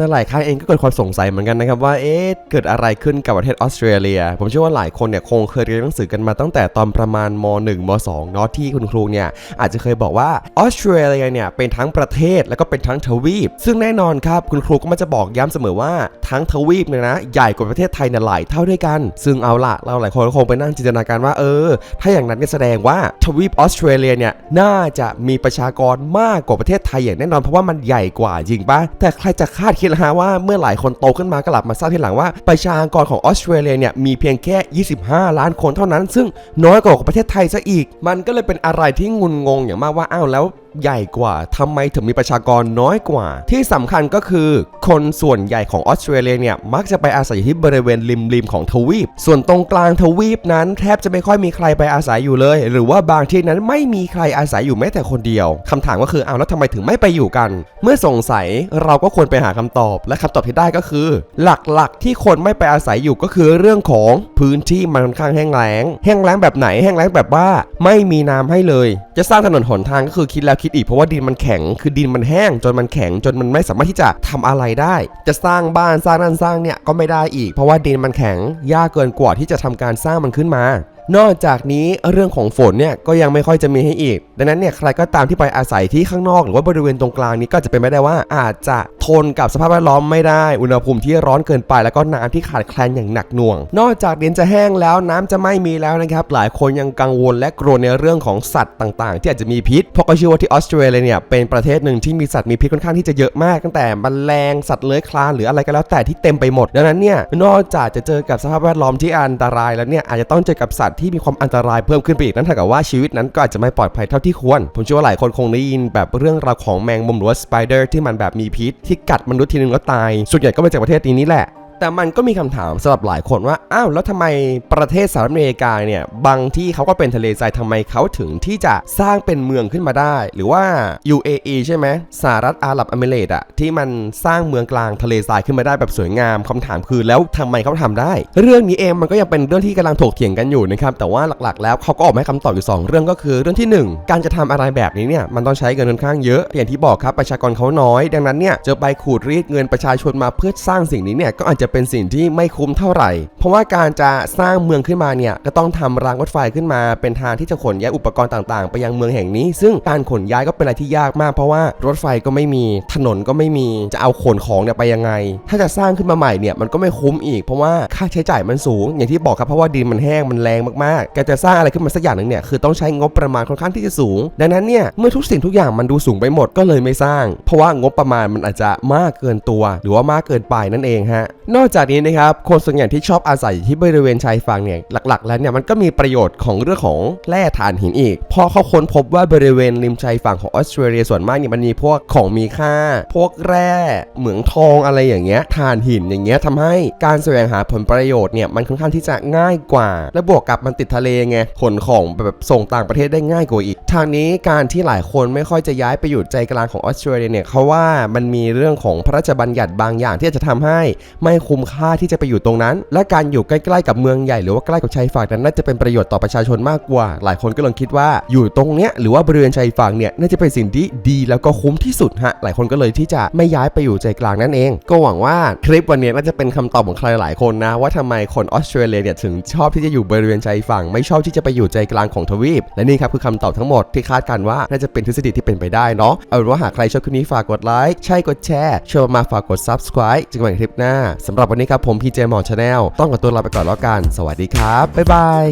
นั่นหลายครั้งเองก็เกิดความสงสัยเหมือนกันนะครับว่าเอ๊ะเกิดอะไรขึ้นกับประเทศออสเตรเลีย ผมเชื่อว่าหลายคนเนี่ยคงเคยเรียนหนังสือกันมาตั้งแต่ตอนประมาณม .1 ม .2 เนาะที่คุณครูเนี่ยอาจจะเคยบอกว่าออสเตรเลียเนี่ยเป็นทั้งประเทศแล้วก็เป็นทั้งทวีป ซึ่งแน่นอนครับคุณครูก็มักจะบอกย้ำเสมอว่าทั้งทวีปเนี่ยนะใหญ่กว่าประเทศไทยเนี่ยหลายเท่าด้วยกัน ซึ่งเอาละเราหลายคนก็คงไปนั่งจินตนาการว่าเออ ถ้าอย่างนั้นก็แสดงว่าทวีปออสเตรเลียเนี่ยน่าจะมีประชากรมากกว่าประเทศไทยอย่างแน่นอนเพราะว่ามันใหญ่กว่าจริงปะแต่ใครจะคาดคิดละฮะว่าเมื่อหลายคนโตขึ้นมากลับมาทราบทีหลังว่าประชากรของออสเตรเลียเนี่ยมีเพียงแค่ 25 ล้านคนเท่านั้น ซึ่งน้อยกว่าประเทศไทยซะอีก มันก็เลยเป็นอะไรที่งุนงงอย่างมากว่าอ้าวแล้ว ใหญ่กว่าทำไมถึงมีประชากรน้อยกว่า ที่สำคัญก็คือ คนส่วนใหญ่ของออสเตรเลียเนี่ยมักจะไปอาศัยอยู่ที่บริเวณริมริมๆของทวีป ส่วนตรงกลางทวีปนั้น แทบจะไม่ค่อยมีใครไปอาศัยอยู่เลย หรือว่าบางที่นั้นไม่มีใครอาศัยอยู่แม้แต่คนเดียวคำถามก็คือเอาแล้วทำไมถึงไม่ไปอยู่กัน เมื่อสงสัยเราก็ควรไปหาคำตอบ และคำตอบที่ได้ก็คือ หลักๆ ที่คนไม่ไปอาศัยอยู่ก็คือเรื่องของพื้นที่มันค่อนข้างแห้งแล้ง แห้งแล้งแบบไหนแห้งแล้งแบบว่า ไม่มีน้ำให้เลย จะสร้างถนนหนทางก็คือคิดแล้วคิดอีกเพราะว่าดินมันแข็ง คือดินมันแห้งจนมันแข็งจนมันไม่สามารถที่จะทำอะไรได้ จะสร้างบ้านสร้างนั่นสร้างเนี่ยก็ไม่ได้อีก เพราะว่าดินมันแข็งยากเกินกว่าที่จะทำการสร้างมันขึ้นมา นอกจากนี้เรื่องของฝนเนี่ยก็ยังไม่ค่อยจะมีให้อีก ดังนั้นเนี่ยใครก็ตามที่ไปอาศัยที่ข้างนอก หรือว่าบริเวณตรงกลางนี้ก็จะเป็นไม่ได้ว่าอาจจะทนกับสภาพแวดล้อมไม่ได้ อุณหภูมิที่ร้อนเกินไป แล้วก็น้ำที่ขาดแคลนอย่างหนักหน่วง นอกจากดินจะแห้งแล้วน้ำจะไม่มีแล้วนะครับ หลายคนยังกังวลและกลัวในเรื่องของสัตว์ต่าง ๆ ที่อาจจะมีพิษ เพราะก็เชื่อว่าที่ออสเตรเลียเนี่ยเป็นประเทศหนึ่งที่มีสัตว์มีพิษค่อนข้างที่จะเยอะมาก ตั้งแต่แมลงสัตว์เลื้อยคลานหรืออะไรก็แล้วแต่ที่เต็มไปหมด ดังนั้นเนี่ยนอกจากจะเจอกับสภาพแวดล้อมที่อันตรายแล้วเนี่ยอาจจะต้องเจอกับสัตว์ที่มีความอันตรายเพิ่มขึ้นไปอีกนั่นเท่ากับว่าชีวิตนั้นก็อาจจะไม่ปลอดภัยเท่าที่ควร ผมเชื่อว่าหลายคนคงได้ยินแบบเรื่องราวของแมงมุมหรือว่าสไปเดอร์ที่มันแบบมีพิษที่กัดมนุษย์ทีนึงแล้วตายส่วนใหญ่ก็มาจากประเทศนี้นี่แหละ แต่มันก็มีคำถามสำหรับหลายคนว่า อ้าว แล้วทำไมประเทศสหรัฐอเมริกาเนี่ย บางที่เขาก็เป็นทะเลทรายทำไมเขาถึงที่จะสร้างเป็นเมืองขึ้นมาได้ หรือว่า UAE ใช่ไหมสหรัฐอาหรับอเมรตส์อะที่มันสร้างเมืองกลางทะเลทรายขึ้นมาได้แบบสวยงามคำถามคือแล้วทำไมเขาทำได้ เรื่องนี้เองมันก็ยังเป็นเรื่องที่กำลังถกเถียงกันอยู่นะครับแต่ว่าหลักๆ แล้วเขาก็ออกมาให้คำตอบอยู่สองเรื่องก็คือ เรื่องที่หนึ่งการจะทำอะไรแบบนี้เนี่ยมันต้องใช้เงินค่อนข้างเยอะอย่างที่บอกครับประชากรเขาน้อย ดังนั้นเนี่ยจะไปขูดรีดเงินประชาชนมาเพื่อสร้างสิ่งนี้เนี่ยก็อาจจะเป็นสิ่งที่ไม่คุ้มเท่าไหร่ เพราะว่าการจะสร้างเมืองขึ้นมาเนี่ยก็ต้องทำรางรถไฟขึ้นมา เป็นทางที่จะขนย้ายอุปกรณ์ต่างๆ ไปยังเมืองแห่งนี้ ซึ่งการขนย้ายก็เป็นอะไรที่ยากมากเพราะว่ารถไฟก็ไม่มี ถนนก็ไม่มีจะเอาขนของเนี่ยไปยังไง ถ้าจะสร้างขึ้นมาใหม่เนี่ยมันก็ไม่คุ้มอีก เพราะว่าค่าใช้จ่ายมันสูง อย่างที่บอกครับเพราะว่าดินมันแห้งมันแรงมากๆการจะสร้างอะไรขึ้นมาสักอย่างหนึ่งเนี่ยคือต้องใช้งบประมาณค่อนข้างที่จะสูง ดังนั้นเนี่ยเมื่อทุกสิ่งทุกอย่างมันดูสูงไปหมดก็เลยไม่สร้าง เพราะว่างบประมาณมันอาจจะมากเกินตัว หรือว่ามากเกินไปนั่นเองฮะนอกจากนี้นะครับคนส่วนใหญ่ที่ชอบอาศัยอยู่ที่บริเวณชายฝั่งเนี่ยหลัก ๆ แล้วเนี่ยมันก็มีประโยชน์ของเรื่องของแร่ถ่านหินอีกเพราะเขาค้นพบว่าบริเวณริมชายฝั่งของออสเตรเลียส่วนมากเนี่ยมันมีพวกของมีค่า พวกแร่เหมืองทองอะไรอย่างเงี้ยถ่านหินอย่างเงี้ยทำให้การแสวงหาผลประโยชน์เนี่ยมันค่อนข้างที่จะง่ายกว่า และบวกกับมันติดทะเลไงขนของแบบส่งต่างประเทศได้ง่ายกว่าอีก ทางนี้การที่หลายคนไม่ค่อยจะย้ายไปอยู่ใจกลางของออสเตรเลียเนี่ยเขาว่ามันมีเรื่องของพระราชบัญญัติบางอย่างที่จะทำให้ไม่คคุ้มค่าที่จะไปอยู่ตรงนั้น และการอยู่ใกล้ๆกับเมืองใหญ่หรือว่าใกล้กับชายฝั่งนั้นน่าจะเป็นประโยชน์ต่อประชาชนมากกว่า หลายคนก็เลยคิดว่าอยู่ตรงเนี้ยหรือว่าบริเวณชายฝั่งเนี่ยน่าจะเป็นสิ่งที่ดีแล้วก็คุ้มที่สุดฮะหลายคนก็เลยที่จะไม่ย้ายไปอยู่ใจกลางนั่นเอง ก็หวังว่าคลิปวันนี้น่าจะเป็นคำตอบของใครหลายคนนะ ว่าทำไมคนออสเตรเลียเนี่ยถึงชอบที่จะอยู่บริเวณชายฝั่ง ไม่ชอบที่จะไปอยู่ใจกลางของทวีป และนี่ครับคือคำตอบทั้งหมดที่คาดการณ์ว่าน่าจะเป็นทฤษฎีที่เป็นไปได้เนาะเอาเป็นว่าหากใครชอบคลิปนี้ฝากกดไลค์ใช่กดแชร์ชวนมาฝากกด subscribe จึงมาในคลิปหน้าสสำหรับวันนี้ครับผมพีเจหมอชาแนลต้องกับตัวลาไปก่อนแล้วกัน สวัสดีครับบ๊ายบาย